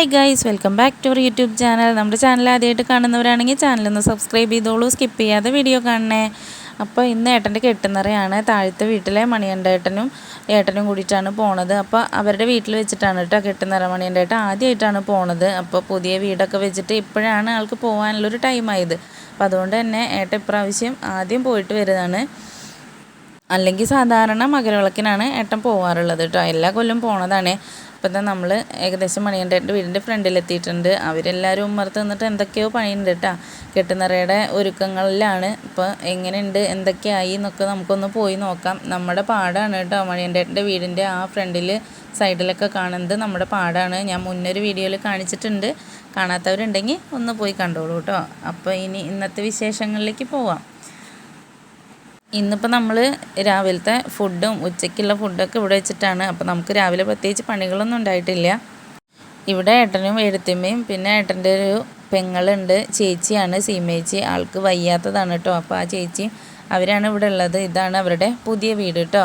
Hi guys welcome back to our YouTube channel നമ്മുടെ channel ആദ്യമായിട്ട് കാണുന്നവരാണെങ്കിൽ ചാനലൊന്ന് സബ്സ്ക്രൈബ് ചെയ്തോളൂ സ്കിപ്പ് ചെയ്യാതെ വീഡിയോ കാണണേ. അപ്പോൾ ഇന്ന് ഏട്ടന്റെ കെട്ടുന്നറയാണ് താഴത്തെ വീട്ടിലെ മണിയന്റെ ഏട്ടനും കൂടിയിട്ടാണ് പോണത്. അപ്പോൾ അവരുടെ വീട്ടിൽ വെച്ചിട്ടാണ് കേട്ടോ കെട്ടുന്നറ മണിയന്റെ ഏട്ടൻ ആദ്യമായിട്ടാണ് പോണത്. അപ്പോൾ പുതിയ വീടൊക്കെ വെച്ചിട്ട് ഇപ്പോഴാണ് ആൾക്ക് പോകാനുള്ളൊരു ടൈമായത് അപ്പോൾ അതുകൊണ്ട് തന്നെ ഏട്ടൻ ഇപ്രാവശ്യം ആദ്യം പോയിട്ട് വരുന്നതാണ്. അല്ലെങ്കിൽ സാധാരണ മകരവിളക്കിനാണ് ഏട്ടൻ പോവാറുള്ളത് കേട്ടോ എല്ലാ കൊല്ലം പോണതാണ്. ഇപ്പം തന്നെ നമ്മൾ ഏകദേശം മണിയന്റെ വീടിന്റെ ഫ്രണ്ടിലെത്തിയിട്ടുണ്ട്. അവരെല്ലാവരും ഉമ്മർത്ത് നിന്നിട്ട് എന്തൊക്കെയോ പണിയുണ്ട് കേട്ടോ കെട്ടുനിറയുടെ ഒരുക്കങ്ങളിലാണ്. ഇപ്പോൾ എങ്ങനെയുണ്ട്? എന്തൊക്കെയായി എന്നൊക്കെ നമുക്കൊന്ന് പോയി നോക്കാം. നമ്മുടെ പാടാണ് കേട്ടോ മണിയന്റെ വീടിന്റെ ആ ഫ്രണ്ടിൽ സൈഡിലൊക്കെ കാണുന്നത് നമ്മുടെ പാടാണ്. ഞാൻ മുന്നൊരു വീഡിയോയിൽ കാണിച്ചിട്ടുണ്ട്. കാണാത്തവരുണ്ടെങ്കിൽ ഒന്ന് പോയി കണ്ടോളൂ കേട്ടോ അപ്പോൾ ഇനി ഇന്നത്തെ വിശേഷങ്ങളിലേക്ക് പോവാം. ഇന്നിപ്പോൾ നമ്മൾ രാവിലത്തെ ഫുഡും ഉച്ചയ്ക്കുള്ള ഫുഡൊക്കെ ഇവിടെ വെച്ചിട്ടാണ്. അപ്പോൾ നമുക്ക് രാവിലെ പ്രത്യേകിച്ച് പണികളൊന്നും ഉണ്ടായിട്ടില്ല. ഇവിടെ ഏട്ടനും എഴുത്തിമ്മയും പിന്നെ ഏട്ടന്റെ ഒരു പെങ്ങളുണ്ട്. ചേച്ചിയാണ് സീമേച്ചി. ആൾക്ക് വയ്യാത്തതാണ് കേട്ടോ അപ്പോൾ ആ ചേച്ചി അവരാണ് ഇവിടെ ഉള്ളത്. ഇതാണ് അവരുടെ പുതിയ വീട് കേട്ടോ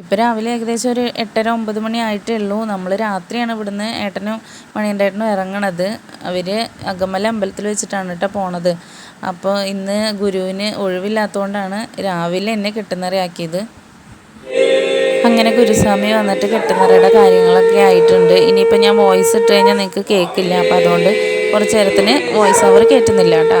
ഇപ്പോൾ രാവിലെ ഏകദേശം ഒരു എട്ടര ഒമ്പത് മണി ആയിട്ടേ ഉള്ളൂ നമ്മൾ രാത്രിയാണ് ഇവിടുന്ന് ഏട്ടനും മണിയന്റെ ഏട്ടനും ഇറങ്ങണത്. അവർ അകമല അമ്പലത്തിൽ വെച്ചിട്ടാണ് കേട്ടോ പോണത്. അപ്പോൾ ഇന്ന് ഗുരുവിന് ഒഴിവില്ലാത്തതുകൊണ്ടാണ് രാവിലെ എന്നെ കെട്ടുന്നറയാക്കിയത് അങ്ങനെ ഗുരുസ്വാമി വന്നിട്ട് കെട്ടുന്നറയുടെ കാര്യങ്ങളൊക്കെ ആയിട്ടുണ്ട്. ഇനിയിപ്പോൾ ഞാൻ വോയിസ് ഇട്ട് കഴിഞ്ഞാൽ നിങ്ങൾക്ക് കേൾക്കില്ല അപ്പോൾ അതുകൊണ്ട് കുറച്ച് നേരത്തിന് വോയിസ് ഓവർ കയറ്റുന്നില്ല കേട്ടോ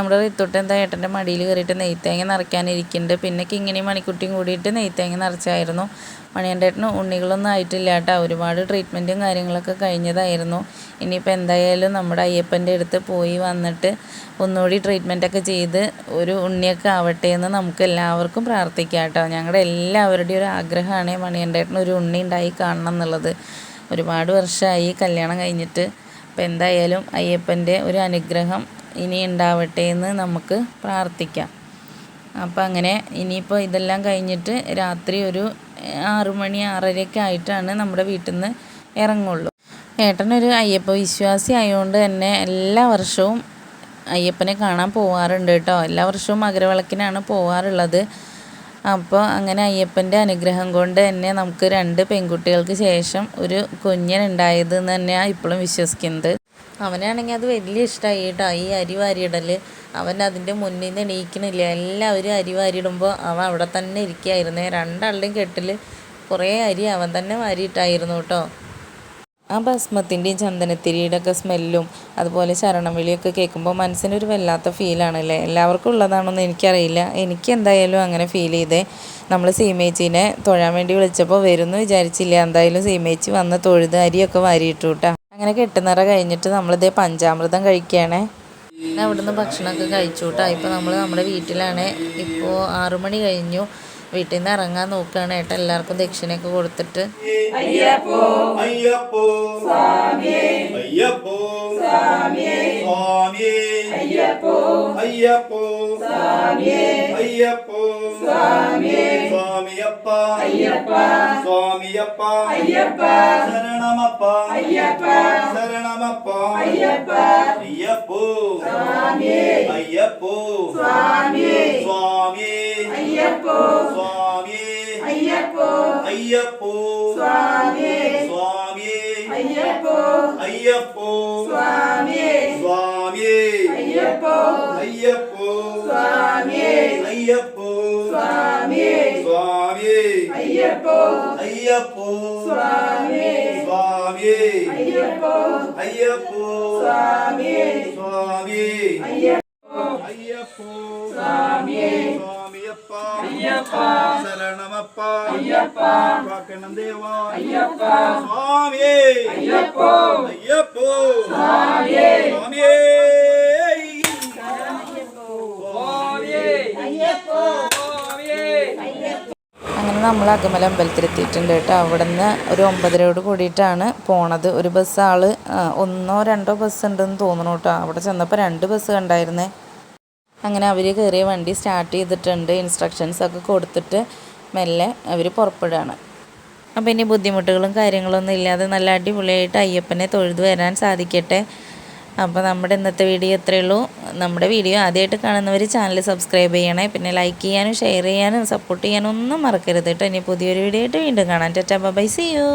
നമ്മുടെ റിത്തൊട്ട് എന്താ ഏട്ടന്റെ മടിയിൽ കയറിയിട്ട് നെയ്ത്തേങ്ങ നിറയ്ക്കാനിരിക്കുന്നുണ്ട്. പിന്നെ കിങ്ങിണി മണിക്കുട്ടിയും കൂടിയിട്ട് നെയ്ത്തേങ്ങ നിറച്ചായിരുന്നു. മണിയന്റെ ഏട്ടന് ഉണ്ണികളൊന്നും ആയിട്ടില്ല കേട്ടോ. ഒരുപാട് ട്രീറ്റ്മെന്റും കാര്യങ്ങളൊക്കെ കഴിഞ്ഞതായിരുന്നു. ഇനിയിപ്പോൾ എന്തായാലും നമ്മുടെ അയ്യപ്പന്റെ അടുത്ത് പോയി വന്നിട്ട് ഒന്നുകൂടി ട്രീറ്റ്മെന്റൊക്കെ ചെയ്ത് ഒരു ഉണ്ണിയൊക്കെ ആവട്ടെ എന്ന് നമുക്ക് എല്ലാവർക്കും പ്രാർത്ഥിക്കാം കേട്ടോ. ഞങ്ങളുടെ എല്ലാവരുടെയും ഒരു ആഗ്രഹമാണ് മണിയന്റെ ഏട്ടന് ഒരു ഉണ്ണി ഉണ്ടായി കാണണം എന്നുള്ളത്. ഒരുപാട് വർഷമായി കല്യാണം കഴിഞ്ഞിട്ട്. അപ്പോൾ എന്തായാലും അയ്യപ്പന്റെ ഒരു അനുഗ്രഹം ഇനി ഉണ്ടാവട്ടെ എന്ന് നമുക്ക് പ്രാർത്ഥിക്കാം. അപ്പോൾ അങ്ങനെ ഇനിയിപ്പോൾ ഇതെല്ലാം കഴിഞ്ഞിട്ട് രാത്രി ഒരു ആറു മണി ആറരയൊക്കെ ആയിട്ടാണ് നമ്മുടെ വീട്ടിൽ നിന്ന് ഇറങ്ങുള്ളൂ ഏട്ടനൊരു അയ്യപ്പ വിശ്വാസി ആയതുകൊണ്ട് തന്നെ എല്ലാ വർഷവും അയ്യപ്പനെ കാണാൻ പോവാറുണ്ട് കേട്ടോ. എല്ലാ വർഷവും മകരവിളക്കിനാണ് പോവാറുള്ളത്. അപ്പോൾ അങ്ങനെ അയ്യപ്പന്റെ അനുഗ്രഹം കൊണ്ട് തന്നെ നമുക്ക് രണ്ട് പെൺകുട്ടികൾക്ക് ശേഷം ഒരു കുഞ്ഞനുണ്ടായത് എന്ന് തന്നെയാണ് ഇപ്പോഴും വിശ്വസിക്കുന്നത്. അവനാണെങ്കിൽ അത് വലിയ ഇഷ്ടമായി കേട്ടോ. ഈ അരി വാരിയിടൽ അവൻ അതിന്റെ മുന്നിൽ നിന്ന് എണീക്കണില്ല. എല്ലാവരും അരി വാരിയിടുമ്പോൾ അവൻ അവിടെ തന്നെ ഇരിക്കുകയായിരുന്നേ. രണ്ടാളുടെയും കെട്ടിൽ കുറേ അരി അവൻ തന്നെ വാരിയിട്ടായിരുന്നു കേട്ടോ. ആ ഭസ്മത്തിന്റെയും ചന്ദനത്തിരിയുടെ ഒക്കെ സ്മെല്ലും അതുപോലെ ശരണം വിളിയൊക്കെ കേൾക്കുമ്പോൾ മനസ്സിനൊരു വല്ലാത്ത ഫീലാണല്ലേ? എല്ലാവർക്കും ഉള്ളതാണെന്ന് എനിക്കറിയില്ല. എനിക്ക് എന്തായാലും അങ്ങനെ ഫീൽ ചെയ്തേ. നമ്മൾ സീമേച്ചീനെ തൊഴാൻ വേണ്ടി വിളിച്ചപ്പോൾ വരുമെന്ന് വിചാരിച്ചില്ല. എന്തായാലും സീമേച്ചി വന്ന് തൊഴുത് അരിയൊക്കെ വാരിയിട്ടു കേട്ടോ. അങ്ങനെ കെട്ടുന്നറ കഴിഞ്ഞിട്ട് നമ്മളിതേ പഞ്ചാമൃതം കഴിക്കുകയാണേ. പിന്നെ അവിടുന്ന് ഭക്ഷണമൊക്കെ കഴിച്ചു കേട്ടോ. ഇപ്പോൾ നമ്മൾ നമ്മുടെ വീട്ടിലാണ്. ഇപ്പോൾ ആറുമണി കഴിഞ്ഞു. വീട്ടിൽ നിന്ന് ഇറങ്ങാൻ നോക്കുകയാണ് ഏട്ടാ. എല്ലാവർക്കും ദക്ഷിണയൊക്കെ കൊടുത്തിട്ട്. അയ്യപ്പോ. അയ്യപ്പോ. സ്വാമി അയ്യപ്പോ അയ്യപ്പോ അയ്യപ്പോ സ്വാമിയപ്പ അയ്യപ്പ സ്വാമിയപ്പ അയ്യപ്പ ശരണമപ്പ അയ്യപ്പ ശരണമപ്പ അയ്യപ്പ അയ്യപ്പോ അയ്യപ്പോ സ്വാമി സ്വാമി അയ്യപ്പോ സ്വാമി അയ്യപ്പോ അയ്യപ്പോ സ്വാമി സ്വാമി അയ്യപ്പോ അയ്യപ്പോ സ്വാമി സ്വാമി സ്വാമി അയ്യപ്പോ അയ്യപ്പോ സ്വാമി സ്വാമി അയ്യപ്പോ അയ്യപ്പോ സ്വാമി സ്വാമിയപ്പ അയ്യപ്പ ശരണമപ്പ അയ്യപ്പ കാക്കണം ദേവ അയ്യപ്പ സ്വാമി അയ്യപ്പോ അയ്യപ്പോ സ്വാമി സ്വാമിയേ നമ്മൾ അകമല അമ്പലത്തിലെത്തിയിട്ടുണ്ട് കേട്ടോ. അവിടെ നിന്ന് ഒരു ഒമ്പതരയോട് കൂടിയിട്ടാണ് പോണത്. ഒരു ബസ് ആൾ ആ, ഒന്നോ രണ്ടോ ബസ് ഉണ്ടെന്ന് തോന്നുന്നു കേട്ടോ. അവിടെ ചെന്നപ്പോൾ രണ്ട് ബസ് കണ്ടായിരുന്നേ. അങ്ങനെ അവർ കയറിയ വണ്ടി സ്റ്റാർട്ട് ചെയ്തിട്ടുണ്ട്. ഇൻസ്ട്രക്ഷൻസ് ഒക്കെ കൊടുത്തിട്ട് മെല്ലെ അവർ പുറപ്പെടുകയാണ്. അപ്പോൾ ഇനി ബുദ്ധിമുട്ടുകളും കാര്യങ്ങളൊന്നും ഇല്ലാതെ നല്ല അടിപൊളിയായിട്ട് അയ്യപ്പനെ തൊഴുതു വരാൻ സാധിക്കട്ടെ. അപ്പോൾ നമ്മുടെ ഇന്നത്തെ വീഡിയോ ഇത്രയേ ഉള്ളൂ. നമ്മുടെ വീഡിയോ ആദ്യമായിട്ട് കാണുന്നവർ ചാനൽ സബ്സ്ക്രൈബ് ചെയ്യണേ. പിന്നെ ലൈക്ക് ചെയ്യാനും ഷെയർ ചെയ്യാനും സപ്പോർട്ട് ചെയ്യാനും ഒന്നും മറക്കരുത് കേട്ടോ. ഇനി പുതിയൊരു വീഡിയോ ആയിട്ട് വീണ്ടും കാണാം. Tata bye C U